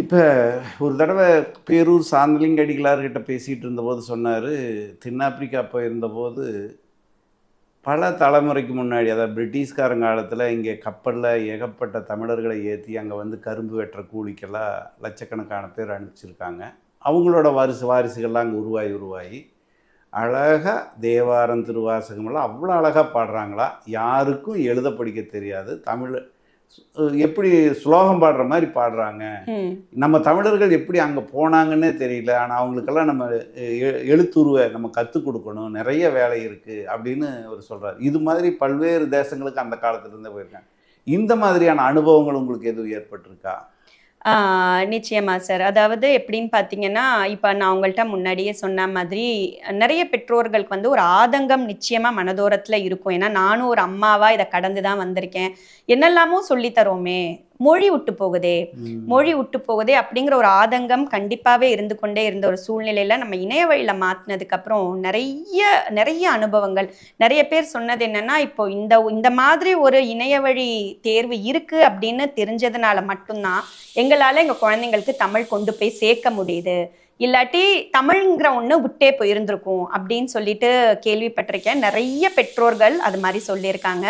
இப்போ ஒரு தடவை பேரூர் சாந்தலிங்க அடிகளார்கிட்ட பேசிகிட்டு இருந்தபோது சொன்னார் தென்னாப்பிரிக்கா போயிருந்தபோது பல தலைமுறைக்கு முன்னாடி அதாவது பிரிட்டிஷ்காரங்க காலத்தில் இங்கே கப்பலில் ஏகப்பட்ட தமிழர்களை ஏற்றி அங்கே வந்து கரும்பு வெட்டுற கூலிக்கெல்லாம் லட்சக்கணக்கான பேர் அனுப்பிச்சிருக்காங்க. அவங்களோட வாரிசு வாரிசுகள்லாம் அங்கே உருவாகி உருவாகி. அழகாக தேவாரம் திருவாசகமெல்லாம் அவ்வளோ அழகாக பாடுறாங்களா? யாருக்கும் எழுத படிக்க தெரியாது. தமிழ் எப்படி ஸ்லோகம் பாடுற மாதிரி பாடுறாங்க. நம்ம தமிழர்கள் எப்படி அங்கே போனாங்கன்னே தெரியல. ஆனால் அவங்களுக்கெல்லாம் நம்ம எ- எழுத்துருவை நம்ம கற்றுக் கொடுக்கணும். நிறைய வேலை இருக்குது அப்படின்னு அவர் சொல்கிறார் இது மாதிரி பல்வேறு தேசங்களுக்கு அந்த காலத்துல இருந்தே போயிருக்காங்க. இந்த மாதிரியான அனுபவங்கள் உங்களுக்கு எதுவும் ஏற்பட்டிருக்கா? நிச்சயமா சார். அதாவது எப்படின்னு பார்த்தீங்கன்னா இப்போ நான் உங்கள்கிட்ட முன்னாடியே சொன்ன மாதிரி நிறைய பெற்றோர்களுக்கு வந்து ஒரு ஆதங்கம் நிச்சயமாக மனதோரத்தில் இருக்கும். ஏன்னா நானும் ஒரு அம்மாவாக இதை கடந்து தான் வந்திருக்கேன். என்னெல்லாமோ சொல்லித்தரோமே மொழி விட்டு போகுதே. மொழி விட்டு போகுதே அப்படிங்கிற ஒரு ஆதங்கம் கண்டிப்பாகவே இருந்து கொண்டே இருந்த ஒரு சூழ்நிலையில நம்ம இணைய வழியில மாற்றினதுக்கு அப்புறம் நிறைய நிறைய அனுபவங்கள். நிறைய பேர் சொன்னது என்னன்னா இப்போ இந்த இந்த மாதிரி ஒரு இணைய வழி தேர்வு இருக்கு அப்படின்னு தெரிஞ்சதுனால மட்டும்தான் எங்களால எங்க குழந்தைங்களுக்கு தமிழ் கொண்டு போய் சேர்க்க முடியுது. இல்லாட்டி தமிழ்ங்கிற ஒன்று விட்டே போயிருந்திருக்கும் அப்படின்னு சொல்லிட்டு கேள்விப்பட்டிருக்கேன். நிறைய பெற்றோர்கள் அது மாதிரி சொல்லியிருக்காங்க.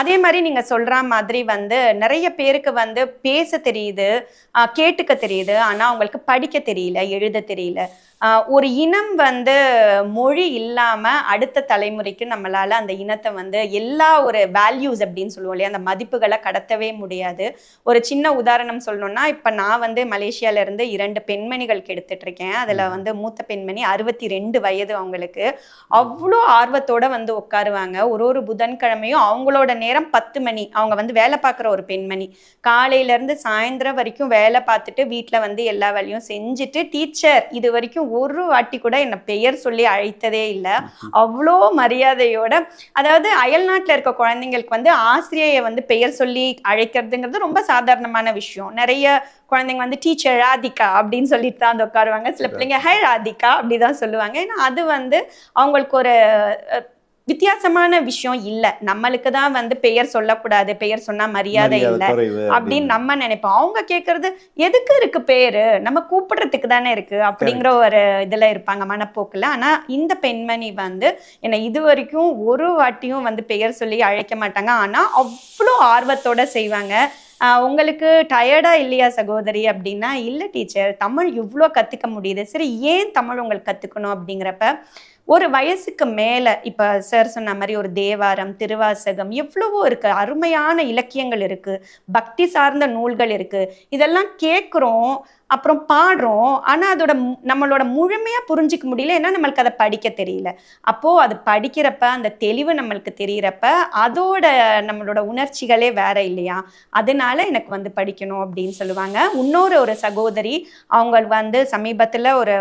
அதே மாதிரி நீங்க சொல்ற மாதிரி வந்து நிறைய பேருக்கு வந்து பேச தெரியுது கேட்டுக்க தெரியுது. ஆனா அவங்களுக்கு படிக்க தெரியல எழுத தெரியல. ஒரு இனம் வந்து மொழி இல்லாம அடுத்த தலைமுறைக்கு நம்மளால அந்த இனத்தை வந்து எல்லா ஒரு வேல்யூஸ் அப்படின்னு சொல்லுவோம் இல்லையா அந்த மதிப்புகளை கடத்தவே முடியாது. ஒரு சின்ன உதாரணம் சொல்லணும்னா இப்ப நான் வந்து மலேசியால இருந்து இரண்டு பெண்மணிகளுக்கு எடுத்துட்டு இருக்கேன். அதுல வந்து மூத்த பெண்மணி அறுபத்தி ரெண்டு வயது அவங்களுக்கு. அவ்வளோ ஆர்வத்தோட வந்து உட்காருவாங்க. ஒரு ஒரு புதன்கிழமையும் அவங்களோட நேரம் பத்து மணி. அவங்க வந்து வேலை பார்க்குற ஒரு பெண்மணி. காலையில இருந்து சாயந்தரம் வரைக்கும் வேலை பார்த்துட்டு வீட்ல வந்து எல்லா வேலையும் செஞ்சுட்டு டீச்சர் இது வரைக்கும் ஒரு வாட்டி கூட என்னை பெயர் சொல்லி அழைத்ததே இல்லை. அவ்வளோ மரியாதையோட அதாவது அயல்நாட்டுல இருக்க குழந்தைங்களுக்கு வந்து ஆசிரியையை வந்து பெயர் சொல்லி அழைக்கிறதுங்கிறது ரொம்ப சாதாரணமான விஷயம். நிறைய குழந்தைங்க வந்து டீச்சர் ராதிகா அப்படின்னு சொல்லிட்டு தான் வந்து உட்காருவாங்க. சில பிள்ளைங்க ஹே ராதிகா அப்படிதான் சொல்லுவாங்க. ஏன்னா அது வந்து அவங்களுக்கு ஒரு வித்தியாசமான விஷயம் இல்லை. நம்மளுக்கு தான் வந்து பெயர் சொல்லக்கூடாது பெயர் சொன்னா மரியாதை இல்லை அப்படின்னு. நம்ம நினைப்போம். அவங்க கேக்குறது எதுக்கு இருக்கு பேரு? நம்ம கூப்பிடுறதுக்கு தானே இருக்கு? அப்படிங்கிற ஒரு இதுல இருப்பாங்க மனப்போக்குல. ஆனா இந்த பெண்மணி வந்து என்னை இது வரைக்கும் ஒரு வாட்டியும் வந்து பெயர் சொல்லி அழைக்க மாட்டாங்க. ஆனா அவ்வளோ ஆர்வத்தோட செய்வாங்க. உங்களுக்கு டயர்டா இல்லையா சகோதரி அப்படின்னா இல்லை டீச்சர் தமிழ் இவ்வளோ கற்றுக்க முடியுது. சரி ஏன் தமிழ் உங்களுக்கு கற்றுக்கணும் அப்படிங்கிறப்ப ஒரு வயசுக்கு மேலே இப்போ சார் சொன்ன மாதிரி ஒரு தேவாரம் திருவாசகம் எவ்வளவோ இருக்கு. அருமையான இலக்கியங்கள் இருக்கு. பக்தி சார்ந்த நூல்கள் இருக்கு. இதெல்லாம் கேட்குறோம். அப்புறம் பாடுறோம். ஆனால் அதோட நம்மளோட முழுமையாக புரிஞ்சிக்க முடியல. ஏன்னா நம்மளுக்கு அதை படிக்க தெரியல. அப்போது அது படிக்கிறப்ப அந்த தெளிவு நம்மளுக்கு தெரிகிறப்ப அதோட நம்மளோட உணர்ச்சிகளே வேற இல்லையா? அதனால எனக்கு வந்து படிக்கணும் அப்படின்னு சொல்லுவாங்க. இன்னொரு ஒரு சகோதரி அவங்க வந்து சமீபத்தில் ஒரு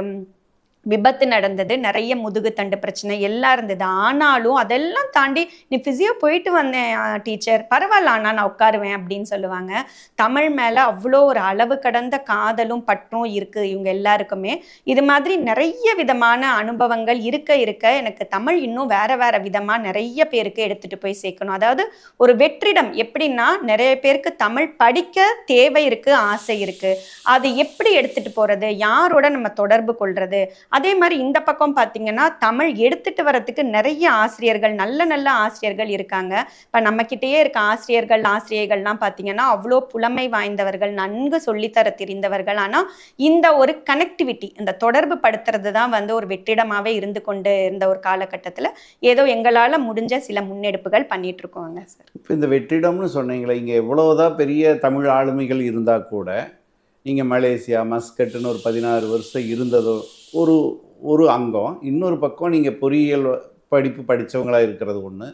விபத்து நடந்தது நிறைய முதுகு தண்டு பிரச்சனை எல்லாம் இருந்தது. ஆனாலும் அதெல்லாம் தாண்டி நீ ஃபிசியோ போயிட்டு வந்தேன் டீச்சர் பரவாயில்ல ஆனால் நான் உட்காருவேன் அப்படின்னு சொல்லுவாங்க. தமிழ் மேலே அவ்வளோ ஒரு அளவு கடந்த காதலும் பற்றும் இருக்குது இவங்க எல்லாருக்குமே. இது மாதிரி நிறைய விதமான அனுபவங்கள் இருக்க இருக்க எனக்கு தமிழ் இன்னும் வேற வேற விதமாக நிறைய பேருக்கு எடுத்துகிட்டு போய் சேர்க்கணும். அதாவது ஒரு வெற்றிடம். எப்படின்னா நிறைய பேருக்கு தமிழ் படிக்க தேவை இருக்குது ஆசை இருக்குது அது எப்படி எடுத்துகிட்டு போகிறது யாரோட நம்ம தொடர்பு கொள்வது அதே மாதிரி இந்த பக்கம் பார்த்தீங்கன்னா தமிழ் எடுத்துட்டு வரத்துக்கு நிறைய ஆசிரியர்கள் நல்ல நல்ல ஆசிரியர்கள் இருக்காங்க. இப்போ நம்மக்கிட்டேயே இருக்க ஆசிரியர்கள் ஆசிரியர்கள்லாம் பார்த்தீங்கன்னா அவ்வளோ புலமை வாய்ந்தவர்கள் நன்கு சொல்லித்தர தெரிந்தவர்கள். ஆனால் இந்த ஒரு கனெக்டிவிட்டி இந்த தொடர்பு படுத்துறது தான் வந்து ஒரு வெற்றிடமாகவே இருந்து கொண்டு இருந்த ஒரு காலகட்டத்தில் ஏதோ எங்களால் முடிஞ்ச சில முன்னெடுப்புகள் பண்ணிட்டு இருக்கோங்க சார். இப்போ இந்த வெற்றிடம்னு சொன்னீங்களே இங்கே எவ்வளோதான் பெரிய தமிழ் ஆளுமைகள் இருந்தால் கூட நீங்கள் மலேசியா மஸ்கட்டுன்னு ஒரு பதினாறு வருஷம் இருந்ததோ ஒரு ஒரு அங்கம். இன்னொரு பக்கம் நீங்கள் பொறியியல் படிப்பு படித்தவங்களா இருக்கிறது ஒன்று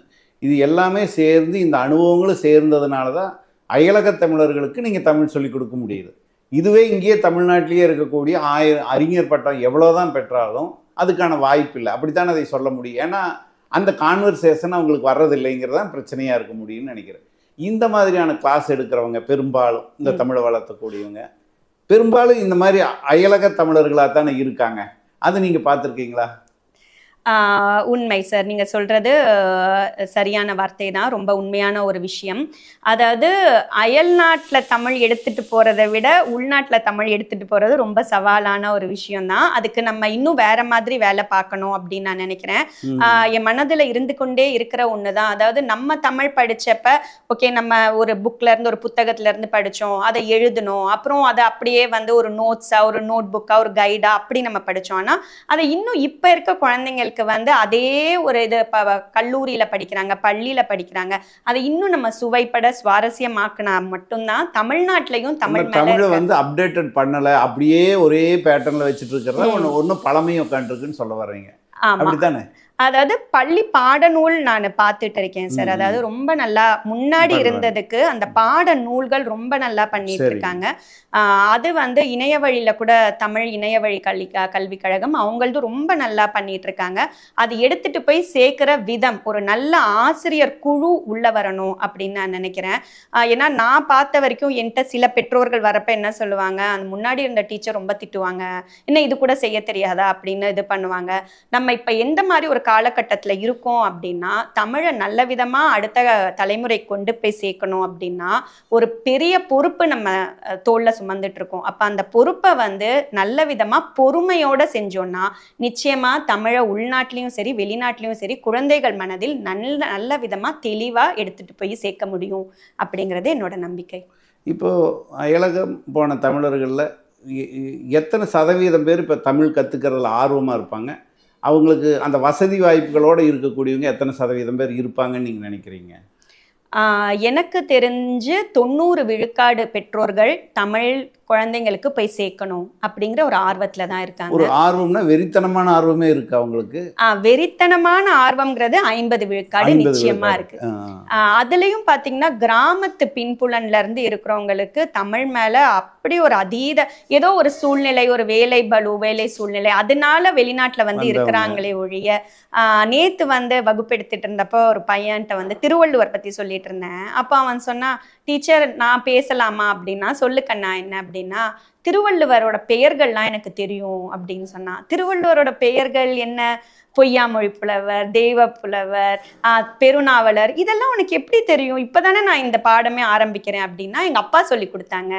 இது எல்லாமே சேர்ந்து இந்த அனுபவங்களும் சேர்ந்ததுனால தான் அயலக தமிழர்களுக்கு நீங்கள் தமிழ் சொல்லிக் கொடுக்க முடியுது. இதுவே இங்கேயே தமிழ்நாட்டிலேயே இருக்கக்கூடிய ஆயிரம் அறிஞர் பட்டம் எவ்வளோதான் பெற்றாலும் அதுக்கான வாய்ப்பு இல்லை அப்படித்தான் அதை சொல்ல முடியும். ஏன்னா அந்த கான்வர்சேஷன் அவங்களுக்கு வர்றதில்லைங்கிறது தான் பிரச்சனையாக இருக்க முடியும்னு நினைக்கிறேன். இந்த மாதிரியான கிளாஸ் எடுக்கிறவங்க பெரும்பாலும் இந்த. தமிழை வளர்த்தக்கூடியவங்க பெரும்பாலும் இந்த மாதிரி அயலக தமிழர்களாக தானே இருக்காங்க. அது நீங்கள் பார்த்துருக்கீங்களா? உண்மை சார். நீங்க சொல்றது ஆஹ் சரியான வார்த்தை தான் ரொம்ப உண்மையான ஒரு விஷயம். அதாவது அயல்நாட்டுல தமிழ் எடுத்துட்டு போறதை விட உள்நாட்டுல தமிழ் எடுத்துட்டு போறது ரொம்ப சவாலான ஒரு விஷயம் தான் அதுக்கு நம்ம இன்னும் வேற மாதிரி வேலை பார்க்கணும் அப்படின்னு நான் நினைக்கிறேன். என் மனதுல இருந்து கொண்டே இருக்கிற ஒண்ணுதான். அதாவது நம்ம தமிழ் படிச்சப்ப ஓகே நம்ம ஒரு புக்ல இருந்து ஒரு புத்தகத்துல இருந்து படிச்சோம். அதை எழுதணும். அப்புறம் அதை அப்படியே வந்து ஒரு நோட்ஸா ஒரு நோட் புக்கா ஒரு கைடா அப்படி நம்ம படிச்சோம். ஆனா அதை இன்னும் இப்ப இருக்க குழந்தைங்களுக்கு வந்து அதே ஒரு இது ப- கல்லூரியில படிக்கிறாங்க பள்ளியில படிக்கிறாங்க. அதை இன்னும் நம்ம சுவைப்பட சுவாரஸ்யமாக்கினா மட்டும்தான் தமிழ்நாட்டிலையும் தமிழ் தமிழை வந்து அப்டேட்டட் பண்ணல அப்படியே ஒரே பேட்டர்ன்ல வச்சுட்டு இருக்கிறத ஒன்று ஒன்றும் பழமையும் உட்காந்துருக்குன்னு சொல்ல வர்றீங்க. அப்படித்தானே? அதாவது பள்ளி பாடநூல் நான் பார்த்துட்டு இருக்கேன் சார். அதாவது ரொம்ப நல்லா முன்னாடி. இருந்ததுக்கு அந்த பாட நூல்கள் ரொம்ப நல்லா பண்ணிட்டு. இருக்காங்க அது வந்து இணைய வழியில கூட தமிழ் இணைய வழி கல்வி கல்விக் கழகம் அவங்களது ரொம்ப நல்லா பண்ணிட்டு இருக்காங்க அது எடுத்துட்டு போய் சேர்க்கிற விதம் ஒரு நல்ல ஆசிரியர் குழு உள்ள வரணும் அப்படின்னு நான் நினைக்கிறேன் ஏன்னா நான் பார்த்த வரைக்கும் என்கிட்ட சில பெற்றோர்கள் வரப்ப என்ன சொல்லுவாங்க அந்த முன்னாடி இருந்த டீச்சர் ரொம்ப திட்டுவாங்க என்ன இது கூட செய்ய தெரியாதா அப்படின்னு இது பண்ணுவாங்க நம்ம இப்ப எந்த மாதிரி ஒரு காலகட்டத்தில் இருக்கோம் அப்படின்னா தமிழை நல்ல விதமாக அடுத்த தலைமுறை கொண்டு போய் சேர்க்கணும் அப்படின்னா ஒரு பெரிய பொறுப்பு நம்ம தோளில் சுமந்துட்டு இருக்கோம். அப்போ அந்த பொறுப்பை வந்து நல்ல விதமாக பொறுமையோடு செஞ்சோன்னா நிச்சயமாக தமிழை உள்நாட்டிலையும் சரி வெளிநாட்டிலையும் சரி குழந்தைகள் மனதில் நல்ல நல்ல விதமாக தெளிவாக எடுத்துகிட்டு போய் சேர்க்க முடியும் அப்படிங்கிறது என்னோட நம்பிக்கை. இப்போது அயலகம் போன தமிழர்களில் எத்தனை சதவீதம் பேர் இப்போ தமிழ் கற்றுக்கிறதுல ஆர்வமாக இருப்பாங்க? அவங்களுக்கு அந்த வசதி வாய்ப்புகளோடு இருக்கக்கூடியவங்க எத்தனை சதவீதம் பேர் இருப்பாங்கன்னு நீங்கள் நினைக்கிறீங்க? எனக்கு தெரிஞ்சு தொண்ணூறு விழுக்காடு பெற்றோர்கள் தமிழ் குழந்தைங்களுக்கு போய் சேர்க்கணும் அப்படிங்கிற ஒரு ஆர்வத்துல தான் இருக்காங்க. ஒரு ஆர்வம்னா வெறித்தனமான ஆர்வமே இருக்கு அவங்களுக்கு. வெறித்தனமான ஆர்வம்ங்கிறது ஐம்பது விழுக்காடு 50 நிச்சயமா. இருக்கு. அதுலயும் பாத்தீங்கன்னா கிராமத்து பின்புலன்ல இருந்து இருக்கிறவங்களுக்கு தமிழ் மேல அப்படி ஒரு அதீத ஏதோ ஒரு சூழ்நிலை ஒரு வேலை பலு வேலை சூழ்நிலை அதனால வெளிநாட்டுல வந்து. இருக்கிறாங்களே ஒழிய நேத்து வந்து வகுப்பெடுத்துட்டு இருந்தப்போ ஒரு பையன்கிட்ட வந்து திருவள்ளுவர் பத்தி சொல்லிட்டு இருந்தேன். அப்ப அவன் சொன்னா டீச்சர் நான் பேசலாமா அப்படின்னா சொல்லு கண்ணா என்ன அப்படின்னா திருவள்ளுவரோட பெயர்கள்லாம் எனக்கு தெரியும் அப்படின்னு சொன்னா. திருவள்ளுவரோட பெயர்கள் என்ன? பொய்யாமொழி புலவர் தெய்வ புலவர் பெருநாவலர் இதெல்லாம் உனக்கு எப்படி தெரியும்? இப்பதானே நான் இந்த பாடமே ஆரம்பிக்கிறேன் அப்படின்னா எங்க அப்பா சொல்லி கொடுத்தாங்க.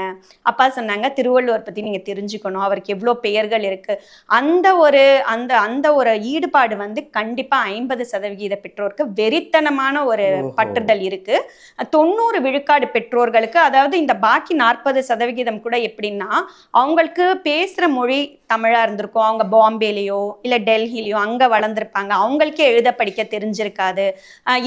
அப்பா சொன்னாங்க திருவள்ளுவர் பத்தி நீங்க தெரிஞ்சுக்கணும். அவருக்கு எவ்வளோ பெயர்கள் இருக்கு. அந்த ஒரு அந்த அந்த ஒரு ஈடுபாடு வந்து கண்டிப்பா ஐம்பது சதவிகித பெற்றோருக்கு வெறித்தனமான ஒரு. பற்றுதல் இருக்கு. தொண்ணூறு விழுக்காடு பெற்றோர்களுக்கு அதாவது இந்த பாக்கி நாற்பது சதவிகிதம் கூட எப்படின்னா அவங்களுக்கு பேசுற மொழி தமிழாக இருந்திருக்கும். அவங்க பாம்பேலேயோ இல்லை டெல்லிலேயோ அங்கே வளர்ந்துருப்பாங்க. அவங்களுக்கே எழுத படிக்க தெரிஞ்சிருக்காது.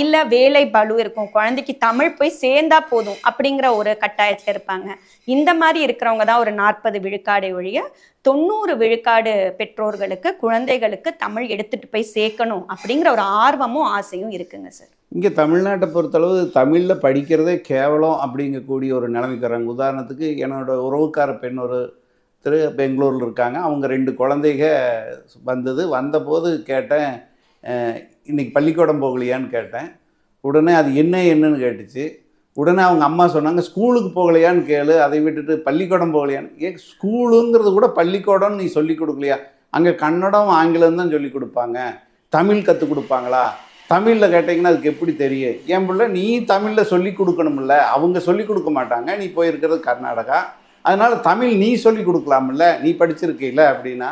இல்லை வேலை பளு இருக்கும். குழந்தைக்கு தமிழ் போய் சேர்ந்தா போதும் அப்படிங்கிற ஒரு கட்டாயத்தில் இருப்பாங்க. இந்த மாதிரி இருக்கிறவங்க தான் ஒரு நாற்பது விழுக்காடு ஒழிய தொண்ணூறு விழுக்காடு பெற்றோர்களுக்கு குழந்தைகளுக்கு தமிழ் எடுத்துகிட்டு போய் சேர்க்கணும் அப்படிங்கிற ஒரு ஆர்வமும் ஆசையும் இருக்குங்க சார். இங்கே தமிழ்நாட்டை பொறுத்தளவு தமிழில் படிக்கிறதே கேவலம் அப்படிங்கக்கூடிய ஒரு நிலைமைக்கு வராங்க உதாரணத்துக்கு என்னோட உறவுக்கார பெண் ஒரு திரு பெங்களூரில் இருக்காங்க. அவங்க ரெண்டு குழந்தைக வந்தது. வந்தபோது கேட்டேன் இன்றைக்கி பள்ளிக்கூடம் போகலையான்னு கேட்டேன். உடனே அது என்ன என்னன்னு கேட்டுச்சு. உடனே அவங்க அம்மா சொன்னாங்க ஸ்கூலுக்கு போகலையான்னு கேளு. அதை விட்டுட்டு பள்ளிக்கூடம் போகலையான்னு ஏ ஸ்கூலுங்கிறது கூட பள்ளிக்கூடம்னு நீ சொல்லி கொடுக்கலையா? அங்கே கன்னடம் ஆங்கிலம் தான் சொல்லி கொடுப்பாங்க. தமிழ் கற்றுக் கொடுப்பாங்களா? தமிழில் கேட்டிங்கன்னா அதுக்கு எப்படி தெரியும்? என் பிள்ளை நீ தமிழில் சொல்லி கொடுக்கணும்ல. அவங்க சொல்லி கொடுக்க மாட்டாங்க. நீ போயிருக்கிறது கர்நாடகா. அதனால் தமிழ் நீ சொல்லி கொடுக்கலாம்ல நீ படிச்சிருக்கீல அப்படின்னா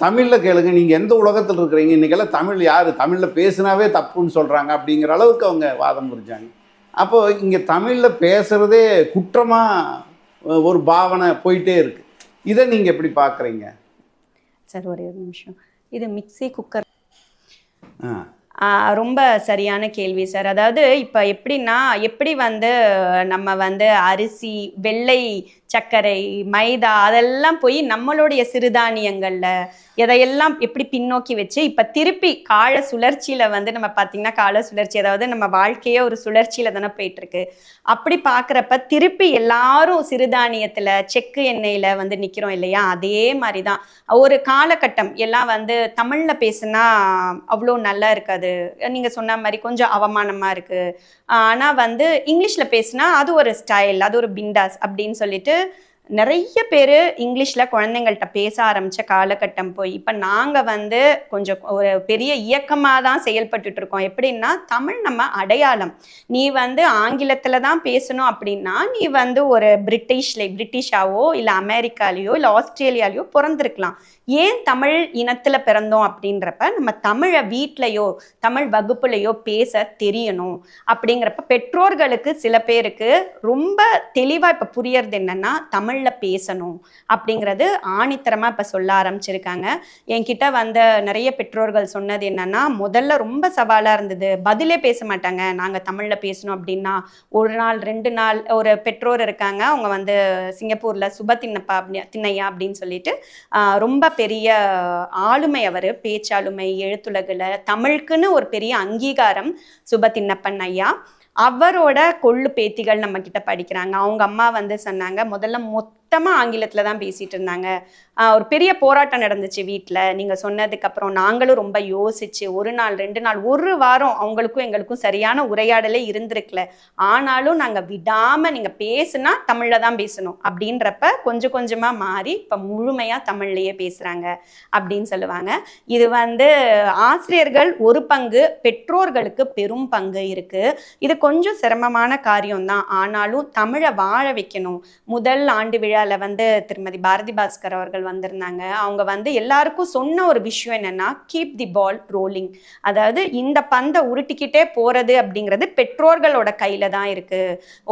தமிழில் கேளுங்க நீங்கள் எந்த உலகத்தில் இருக்கிறீங்க இன்றைக்கெல்லாம் தமிழ் யார்? தமிழில் பேசுனாவே தப்புன்னு சொல்கிறாங்க அப்படிங்கிற அளவுக்கு அவங்க வாதம் புரிஞ்சாங்க. அப்போ இங்கே தமிழில் பேசுகிறதே குற்றமாக ஒரு பாவனை போயிட்டே இருக்கு. இதை நீங்கள் எப்படி பார்க்குறீங்க சார் ஒரே ஒரு நிமிஷம். இது மிக்ஸி குக்கர் ஆ. ரொம்ப சரியான கேள்வி சார். அதாவது இப்போ எப்படின்னா எப்படி வந்து நம்ம வந்து அரிசி வெள்ளை சர்க்கரை மைதா அதெல்லாம் போய் நம்மளுடைய சிறுதானியங்களில் எதையெல்லாம் எப்படி பின்னோக்கி வச்சு இப்போ திருப்பி கால சுழற்சியில் வந்து நம்ம பார்த்தீங்கன்னா கால சுழற்சி அதாவது நம்ம வாழ்க்கையே ஒரு சுழற்சியில் தானே போயிட்டுருக்கு. அப்படி பார்க்குறப்ப திருப்பி எல்லாரும் சிறுதானியத்தில் செக்கு எண்ணெயில் வந்து நிற்கிறோம் இல்லையா? அதே மாதிரி தான் ஒரு காலகட்டம் எல்லாம் வந்து தமிழில் பேசுனா அவ்வளோ நல்லா இருக்காது. நீங்க சொன்ன மாதிரி கொஞ்சம் அவமானமா இருக்கு. ஆனால் ஆனா வந்து இங்கிலீஷ்ல பேசுனா அது ஒரு ஸ்டைல் அது ஒரு பிண்டாஸ் அப்படின்னு சொல்லிட்டு நிறைய பேர் இங்கிலீஷில் குழந்தைங்கள்ட்ட பேச ஆரம்பித்த காலகட்டம் போய் இப்போ நாங்கள் வந்து கொஞ்சம் ஒரு பெரிய இயக்கமாக தான் செயல்பட்டுட்டு இருக்கோம். எப்படின்னா தமிழ் நம்ம அடையாளம். நீ வந்து ஆங்கிலத்தில் தான் பேசணும் அப்படின்னா நீ வந்து ஒரு பிரிட்டிஷ்ல பிரிட்டிஷாவோ இல்லை அமெரிக்காலேயோ இல்லை ஆஸ்திரேலியாலேயோ பிறந்திருக்கலாம். ஏன் தமிழ் இனத்தில் பிறந்தோம் அப்படின்றப்ப நம்ம தமிழை வீட்லையோ தமிழ் வகுப்புலையோ பேச தெரியணும். அப்படிங்கிறப்ப பெற்றோர்களுக்கு சில பேருக்கு ரொம்ப தெளிவாக இப்போ புரியறது என்னன்னா தமிழில் பேசணும் அப்படிங்கிறது ஆணித்தரமாக இப்போ சொல்ல ஆரம்பிச்சிருக்காங்க. என்கிட்ட வந்த நிறைய பெற்றோர்கள் சொன்னது என்னன்னா முதல்ல ரொம்ப சவாலாக இருந்தது. பதிலே பேச மாட்டாங்க. நாங்கள் தமிழில் பேசணும் அப்படின்னா ஒரு நாள் ரெண்டு நாள் ஒரு பெற்றோர் இருக்காங்க. அவங்க வந்து சிங்கப்பூரில் சுப தின்னப்பா அப்படி திண்ணையா அப்படின்னு சொல்லிட்டு ரொம்ப பெரிய ஆளுமை அவர் பேச்சாளுமை எழுத்துலகில் தமிழுக்குன்னு ஒரு பெரிய அங்கீகாரம் சுபத்தின்னப்பன் ஐயா. அவரோட கொள்ளு பேத்திகள் நம்ம கிட்ட படிக்கிறாங்க. அவங்க அம்மா வந்து சொன்னாங்க முதல்ல மொத்த சுத்தமாக ஆங்கிலத்தில் தான் பேசிட்டு இருந்தாங்க. ஒரு பெரிய போராட்டம் நடந்துச்சு வீட்டில் நீங்கள் சொன்னதுக்கப்புறம் நாங்களும் ரொம்ப யோசிச்சு ஒரு நாள் ரெண்டு நாள் ஒரு வாரம் அவங்களுக்கும் எங்களுக்கும் சரியான உரையாடலே இருந்திருக்கல. ஆனாலும் நாங்கள் விடாமல் நீங்கள் பேசுனா தமிழில் தான் பேசணும். அப்படின்றப்ப கொஞ்சம் கொஞ்சமாக மாறி இப்போ முழுமையாக தமிழ்லையே பேசுகிறாங்க அப்படின்னு சொல்லுவாங்க. இது வந்து ஆசிரியர்கள் ஒரு பங்கு பெற்றோர்களுக்கு பெரும் பங்கு இருக்கு. இது கொஞ்சம் சிரமமான காரியம்தான் ஆனாலும் தமிழை வாழ வைக்கணும். முதல் ஆண்டு விழா கேரளாவில் வந்து திருமதி பாரதி பாஸ்கர் அவர்கள் வந்திருந்தாங்க. அவங்க வந்து எல்லாருக்கும் சொன்ன ஒரு விஷயம் என்னன்னா கீப் தி பால் ரோலிங் அதாவது இந்த பந்தை உருட்டிக்கிட்டே போறது அப்படிங்கிறது பெற்றோர்களோட கையில தான் இருக்கு.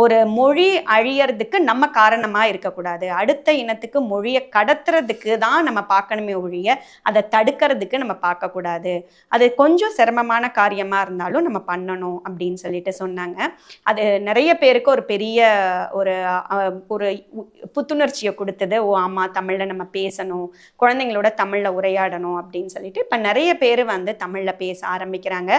ஒரு மொழி அழியறதுக்கு நம்ம காரணமா இருக்கக்கூடாது. அடுத்த இனத்துக்கு மொழியை கடத்துறதுக்கு தான் நம்ம பார்க்கணுமே ஒழிய அதை தடுக்கிறதுக்கு நம்ம பார்க்கக்கூடாது. அது கொஞ்சம் சிரமமான காரியமா இருந்தாலும் நம்ம பண்ணணும் அப்படின்னு சொல்லிட்டு சொன்னாங்க. அது நிறைய பேருக்கு ஒரு பெரிய ஒரு ஒரு புத்துணர்வு புத்துணர்ச்சியை கொடுத்தது ஓ ஆமாம் தமிழில் நம்ம பேசணும் குழந்தைங்களோட தமிழில் உரையாடணும் அப்படின்னு சொல்லிட்டு இப்போ நிறைய பேர் வந்து தமிழில் பேச ஆரம்பிக்கிறாங்க.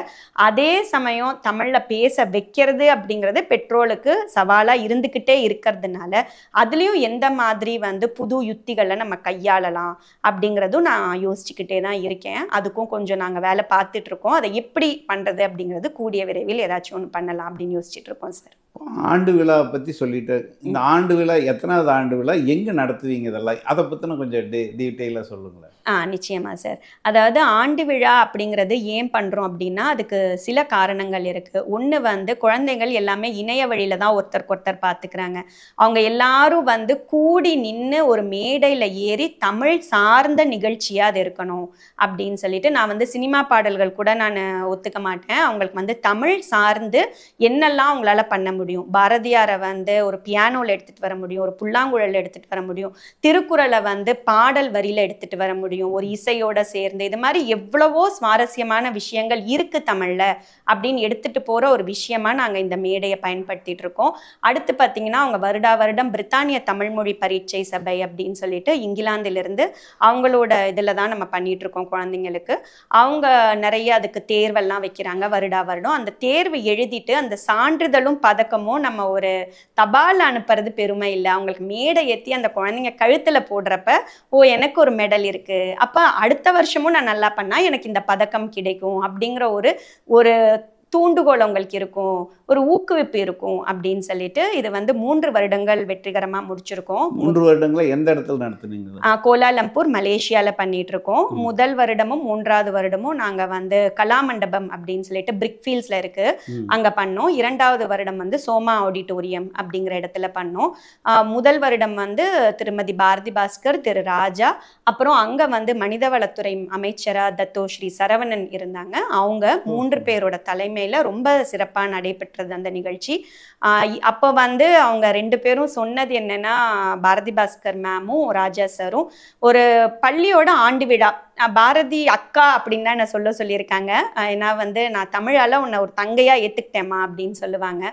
அதே சமயம் தமிழில் பேச வைக்கிறது அப்படிங்கிறது பெட்ரோலுக்கு சவாலாக இருந்துக்கிட்டே இருக்கிறதுனால அதுலேயும் எந்த மாதிரி வந்து புது யுத்திகளை நம்ம கையாளலாம் அப்படிங்கிறதும் நான் யோசிச்சுக்கிட்டே தான் இருக்கேன். அதுக்கும் கொஞ்சம் நாங்கள் வேலை பார்த்துட்டு இருக்கோம். அதை எப்படி பண்ணுறது அப்படிங்கிறது கூடிய விரைவில் ஏதாச்சும் ஒன்று பண்ணலாம் அப்படின்னு யோசிச்சுட்டு இருக்கோம் சார். ஆண்டு விழாவை பற்றி சொல்லிட்டு இந்த ஆண்டு விழா எத்தனாவது ஆண்டு விழா எங்கே நடத்துவீங்க இதெல்லாம்? அதை பற்றின கொஞ்சம் டீ டீட்டெயிலாக சொல்லுங்களேன். ஆ நிச்சயமா சார். அதாவது ஆண்டு விழா அப்படிங்கிறது ஏன் பண்ணுறோம் அப்படின்னா அதுக்கு சில காரணங்கள் இருக்குது ஒன்று வந்து குழந்தைகள் எல்லாமே இணைய வழியில தான் ஒருத்தருக்கு ஒருத்தர் பார்த்துக்கிறாங்க அவங்க எல்லாரும் வந்து கூடி நின்று ஒரு மேடையில் ஏறி தமிழ் சார்ந்த நிகழ்ச்சியாக அது இருக்கணும் அப்படின்னு சொல்லிட்டு நான் வந்து சினிமா பாடல்கள் கூட நான் ஒத்துக்க மாட்டேன். அவங்களுக்கு வந்து தமிழ் சார்ந்து என்னெல்லாம் அவங்களால பண்ண முடியும் பாரதியாரை வந்து ஒரு பியானோவில் எடுத்துகிட்டு வர முடியும். ஒரு புல்லாங்குழல் எடுத்துகிட்டு வர முடியும். திருக்குறளை வந்து பாடல் வரியில எடுத்துட்டு வர முடியும். ஒரு இசையோட சேர்ந்து. இது மாதிரி எவ்வளவோ சுவாரஸ்யமான விஷயங்கள் இருக்கு தமிழ்ல அப்படின்னு எடுத்துட்டு போற ஒரு விஷயமா நாங்க இந்த மேடையை பயன்படுத்திட்டு இருக்கோம். அடுத்து பாத்தீங்கன்னா அவங்க வருடா வருடம் பிரித்தானிய தமிழ்மொழி பரீட்சை சபை அப்படின்னு சொல்லிட்டு இங்கிலாந்திலிருந்து அவங்களோட இதில் தான் நம்ம பண்ணிட்டு இருக்கோம் குழந்தைங்களுக்கு. அவங்க நிறைய அதுக்கு தேர்வெல்லாம் வைக்கிறாங்க வருடா வருடம். அந்த தேர்வு எழுதிட்டு அந்த சான்றிதழும் பழக்கமோ நம்ம ஒரு தபால் அனுப்புறது பெருமை இல்லை. அவங்களுக்கு மேடை ஏற்றி அந்த குழந்தைங்க கழுத்தில் போடுறப்ப ஓ எனக்கு ஒரு மெடல் இருக்கு. அப்போ அடுத்த வருஷமும் நான் நல்லா பண்ணா எனக்கு இந்த பதக்கம் கிடைக்கும். அப்படிங்கிற ஒரு ஒரு தூண்டுகோல் உங்களுக்கு இருக்கும். ஒரு ஊக்குவிப்பு இருக்கும் அப்படின்னு சொல்லிட்டு இது வந்து மூன்று வருடங்கள் வெற்றிகரமாக முடிச்சிருக்கோம். மூன்று வருடங்களா எந்த இடத்துல நடத்துனீங்க? கோலாலம்பூர் மலேசியால பண்ணிட்டு இருக்கோம். முதல் வருடமும் மூன்றாவது வருடமும் நாங்க வந்து கலாமண்டபம் அப்படின்னு சொல்லிட்டு பிரிக் ஃபீல்ட்ஸ்ல இருக்கு. அங்க பண்ணோம். இரண்டாவது வருடம் வந்து சோமா ஆடிட்டோரியம் அப்படிங்கிற இடத்துல பண்ணோம். முதல் வருடம் வந்து திருமதி பாரதி பாஸ்கர் திரு ராஜா அப்புறம் அங்க வந்து மனிதவளத்துறை அமைச்சரா தத்தோ ஸ்ரீ சரவணன் இருந்தாங்க. அவங்க மூன்று பேரோட தலைமையில ரொம்ப சிறப்பா நடைபெற்றது அந்த நிகழ்ச்சி. அப்போ வந்து அவங்க ரெண்டு பேரும் சொன்னது என்னன்னா பாரதி பாஸ்கர் மேமும் ராஜா சாரும் ஒரு பள்ளியோட ஆண்டு விழா. பாரதி அக்கா அப்படின்னு தான் நான் சொல்ல சொல்லியிருக்காங்க. ஏன்னா வந்து நான் தமிழால உன்னை ஒரு தங்கையா ஏத்துக்கிட்டேம்மா அப்படின்னு சொல்லுவாங்க.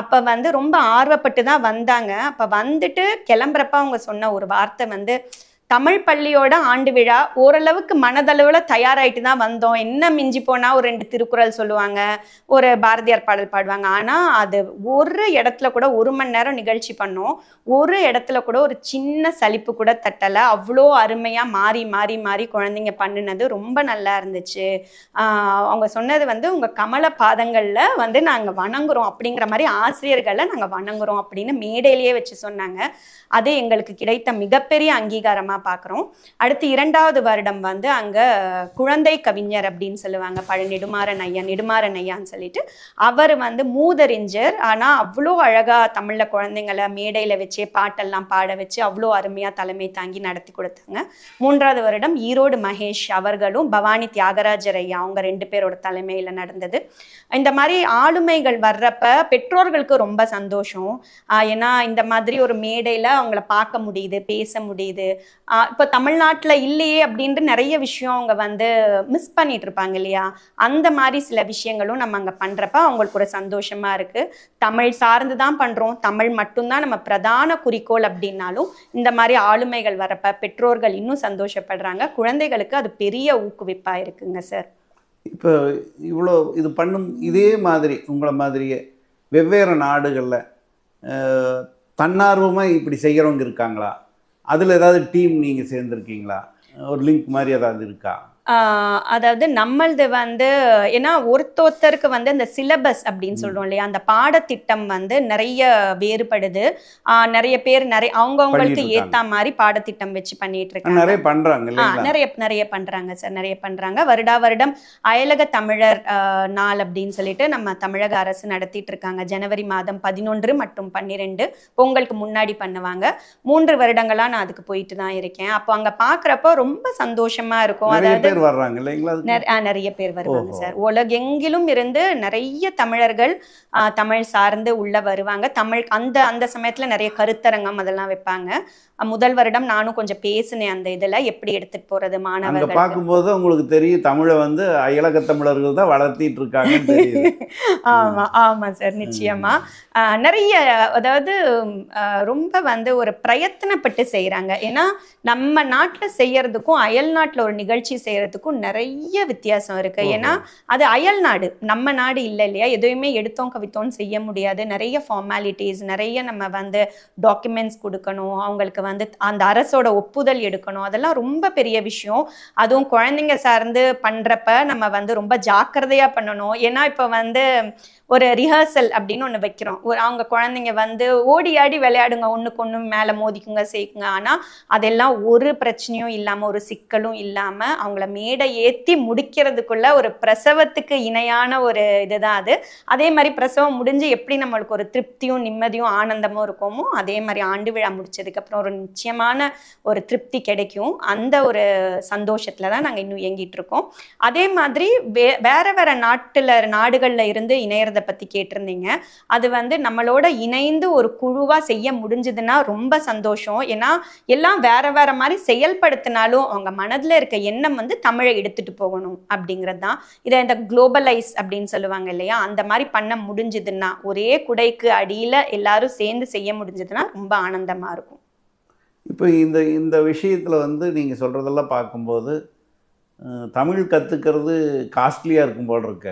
அப்ப வந்து ரொம்ப ஆர்வப்பட்டு தான் வந்தாங்க. அப்ப வந்துட்டு கிளம்புறப்ப அவங்க சொன்ன ஒரு வார்த்தை வந்து தமிழ் பள்ளியோட ஆண்டு விழா ஓரளவுக்கு மனதளவில் தயாராயிட்டு தான் வந்தோம். என்ன மிஞ்சி போனால் ஒரு ரெண்டு திருக்குறள் சொல்லுவாங்க ஒரு பாரதியார் பாடல் பாடுவாங்க. ஆனால் அது ஒரு இடத்துல கூட ஒரு மணி நேரம் நிகழ்ச்சி பண்ணோம். ஒரு இடத்துல கூட ஒரு சின்ன சலிப்பு கூட தட்டலை. அவ்வளோ அருமையாக மாறி மாறி மாறி குழந்தைங்க பண்ணினது ரொம்ப நல்லா இருந்துச்சு. அவங்க சொன்னது வந்து உங்கள் கமல பாதங்களில் வந்து நாங்கள் வணங்குறோம் அப்படிங்கிற மாதிரி ஆசிரியர்களை நாங்கள் வணங்குறோம் அப்படின்னு மேடையிலேயே வச்சு சொன்னாங்க. அது எங்களுக்கு கிடைத்த மிகப்பெரிய அங்கீகாரமாக அங்கீகாரமா பார்க்குறோம். அடுத்து இரண்டாவது வருடம் வந்து அங்க குழந்தை கவிஞர் அப்படின்னு சொல்லுவாங்க பழ நெடுமாறன் ஐயா நெடுமாறன் ஐயான்னு சொல்லிட்டு. அவர் வந்து மூதறிஞர். ஆனா அவ்வளோ அழகா தமிழ்ல குழந்தைங்களை மேடையில வச்சே பாட்டெல்லாம் பாட வச்சு அவ்வளோ அருமையா தலைமை தாங்கி நடத்தி கொடுத்தாங்க. மூன்றாவது வருடம் ஈரோடு மகேஷ் அவர்களும் பவானி தியாகராஜர் ஐயா அவங்க ரெண்டு பேரோட தலைமையில் நடந்தது. இந்த மாதிரி ஆளுமைகள் வர்றப்ப பெற்றோர்களுக்கு ரொம்ப சந்தோஷம். ஏன்னா இந்த மாதிரி ஒரு மேடையில் அவங்கள பார்க்க முடியுது பேச முடியுது. இப்போ தமிழ்நாட்டில் இல்லையே அப்படின்ட்டு நிறைய விஷயம் அவங்க வந்து மிஸ் பண்ணிட்டு இருப்பாங்க இல்லையா? அந்த மாதிரி சில விஷயங்களும் நம்ம அங்கே பண்ணுறப்ப அவங்களுக்கு ஒரு சந்தோஷமாக இருக்குது தமிழ் சார்ந்து தான் பண்ணுறோம் தமிழ் மட்டும்தான் நம்ம பிரதான குறிக்கோள் அப்படின்னாலும் இந்த மாதிரி ஆளுமைகள் வரப்ப பெற்றோர்கள் இன்னும் சந்தோஷப்படுறாங்க. குழந்தைகளுக்கு அது பெரிய ஊக்குவிப்பாக இருக்குங்க சார் இப்போ இவ்வளோ இது பண்ணும் இதே மாதிரி உங்களை மாதிரியே வெவ்வேறு நாடுகளில் தன்னார்வமாக இப்படி செய்கிறவங்க இருக்காங்களா? அதில் ஏதாவது டீம் நீங்கள் சேர்ந்துருக்கீங்களா? ஒரு லிங்க் மாதிரி ஏதாவது இருக்கா? அதாவது நம்மளது வந்து ஏன்னா ஒருத்தொருத்தருக்கு வந்து அந்த சிலபஸ் அப்படின்னு சொல்றோம் இல்லையா? அந்த பாடத்திட்டம் வந்து நிறைய வேறுபடுது. நிறைய பேர் நிறைய அவங்கவுங்களுக்கு ஏத்த மாதிரி பாடத்திட்டம் வச்சு பண்ணிட்டு இருக்காங்க. நிறைய பண்ணுறாங்க நிறைய நிறைய பண்றாங்க சார் நிறைய பண்றாங்க. வருடா வருடம் அயலக தமிழர் நாள் அப்படின்னு சொல்லிட்டு நம்ம தமிழக அரசு நடத்திட்டு இருக்காங்க. ஜனவரி மாதம் பதினொன்று மற்றும் பன்னிரெண்டு பொங்கலுக்கு முன்னாடி பண்ணுவாங்க. மூன்று வருடங்களா நான் அதுக்கு போயிட்டு தான் இருக்கேன். அப்போ அங்க பாக்குறப்போ ரொம்ப சந்தோஷமா இருக்கும். அதாவது பேர் வர்றாங்க இல்லைங்களா? நிறைய பேர் வருவாங்க. சார். உலகெங்கிலும் இருந்து நிறைய தமிழர்கள் தமிழ் சார்ந்து உள்ள வருவாங்க. தமிழ் அந்த அந்த சமயத்துல நிறைய கருத்தரங்கம் அதெல்லாம் வைப்பாங்க. முதல் வருடம் நானும் கொஞ்சம் பேசினேன் அந்த இதுல எப்படி எடுத்துட்டு போறது மாணவர்கள். பார்க்கும்போது உங்களுக்கு தெரியும் தமிழை வந்து அயலக தமிழர்கள் தான் வளர்த்திட்டு இருக்காங்கன்னு தெரியுது. ஆமா ஆமா சார் நிச்சயமா. நிறைய அதாவது ரொம்ப வந்து ஒரு பிரயத்தனப்பட்டு செய்றாங்க. ஏன்னா நம்ம நாட்டுல செய்யறதுக்கும் அயல் நாட்டுல ஒரு நிகழ்ச்சி செய்யறதுக்கும் நிறைய வித்தியாசம் இருக்கு. ஏன்னா அது அயல் நாடு. நம்ம நாடு இல்லை இல்லையா? எதுவுமே எடுத்தோம் கவித்தோம் செய்ய முடியாது. நிறைய ஃபார்மாலிட்டிஸ் நிறைய நம்ம வந்து டாக்குமெண்ட்ஸ் கொடுக்கணும். அவங்களுக்கு வந்து அந்த அரசோட ஒப்புதல் எடுக்கணும். அதெல்லாம் ரொம்ப பெரிய விஷயம். அதுவும் குழந்தைங்க சார்ந்து பண்றப்ப நம்ம வந்து ரொம்ப ஜாக்கிரதையா பண்ணணும். ஏன்னா இப்போ வந்து ஒரு ரிஹர்சல் அப்படின்னு ஒன்று வைக்கிறோம். ஒரு அவங்க குழந்தைங்க வந்து ஓடி ஆடி விளையாடுங்க. ஒண்ணுக்கு ஒன்று மேலே மோதிக்குங்க சேர்க்குங்க. ஆனால் அதெல்லாம் ஒரு பிரச்சனையும் இல்லாமல் ஒரு சிக்கலும் இல்லாமல் அவங்கள மேடை ஏற்றி முடிக்கிறதுக்குள்ள ஒரு பிரசவத்துக்கு இணையான ஒரு இதுதான் அது. அதே மாதிரி பிரசவம் முடிஞ்சு எப்படி நம்மளுக்கு ஒரு திருப்தியும் நிம்மதியும் ஆனந்தமும் இருக்குமோ அதே மாதிரி ஆண்டு விழா முடிச்சதுக்கப்புறம் ஒரு நிச்சயமான ஒரு திருப்தி கிடைக்கும். அந்த ஒரு சந்தோஷத்தில் தான் நாங்கள் இன்னும் இயங்கிட்டு இருக்கோம். அதே மாதிரி வே வேற வேற நாட்டில் நாடுகளில் இருந்து இணையறத பற்றி கேட்டிருந்தீங்க. அது வந்து நம்மளோட இணைந்து ஒரு குழுவாக செய்ய முடிஞ்சதுன்னா ரொம்ப சந்தோஷம். ஏன்னா எல்லாம் வேற வேற மாதிரி செயல்படுத்தினாலும் அவங்க மனதில் இருக்க எண்ணம் வந்து தமிழை எடுத்துட்டு போகணும் அப்படிங்கிறது தான் இதை இந்த குளோபலைஸ் அப்படின்னு சொல்லுவாங்க இல்லையா? அந்த மாதிரி பண்ண முடிஞ்சதுன்னா ஒரே குடைக்கு அடியில் எல்லாரும் சேர்ந்து செய்ய முடிஞ்சதுன்னா ரொம்ப ஆனந்தமாக இருக்கும். இப்போ இந்த இந்த விஷயத்தில் வந்து நீங்கள் சொல்கிறதெல்லாம் பார்க்கும்போது தமிழ் கற்றுக்கிறது காஸ்ட்லியாக இருக்கும் போல் இருக்க.